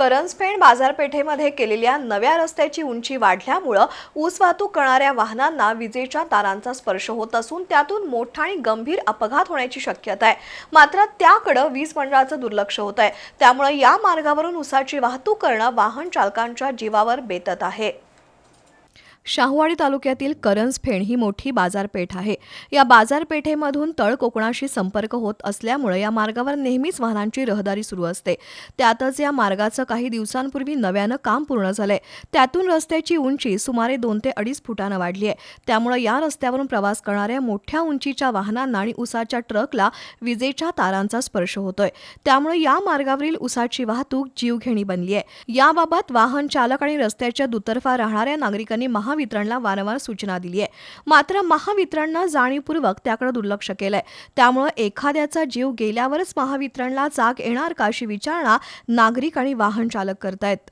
करंजपेण बाजारपेठेमध्ये केलेल्या नव्या रस्त्याची उंची वाढल्यामुळं ऊस वाहतूक करणाऱ्या वाहनांना विजेच्या तारांचा स्पर्श होत असून त्यातून मोठा आणि गंभीर अपघात होण्याची शक्यता आहे. मात्र त्याकडं वीज मंडळाचं दुर्लक्ष होत आहे त्यामुळे या मार्गावरून ऊसाची वाहतूक करणं वाहन चालकांच्या जीवावर बेतत आहे. शाहूवाडी तालुक्यातील करंजफेण ही मोठी बाजारपेठ आहे. या बाजारपेठेमधून तळ कोकणाशी संपर्क होत असल्यामुळे या मार्गावर नेहमीच वाहनांची रहदारी सुरू असते. त्यातच या मार्गाचं काही दिवसांपूर्वी नव्यानं काम पूर्ण झालंय. त्यातून रस्त्याची उंची सुमारे दोन ते अडीच फुटानं वाढली आहे. त्यामुळे या रस्त्यावरून प्रवास करणाऱ्या मोठ्या उंचीच्या वाहनांना आणि उसाच्या ट्रकला विजेच्या तारांचा स्पर्श होतोय. त्यामुळे या मार्गावरील उसाची वाहतूक जीवघेणी बनली आहे. याबाबत वाहन चालक आणि रस्त्याच्या दुतर्फा राहणाऱ्या नागरिकांनी महावितरणला वारंवार सूचना दिली आहे. मात्र महावितरणनं जाणीवपूर्वक त्याकडे दुर्लक्ष केलंय. त्यामुळे एखाद्याचा जीव गेल्यावरच महावितरणला जाग येणार का अशी विचारणा नागरिक आणि वाहन चालक करतायत.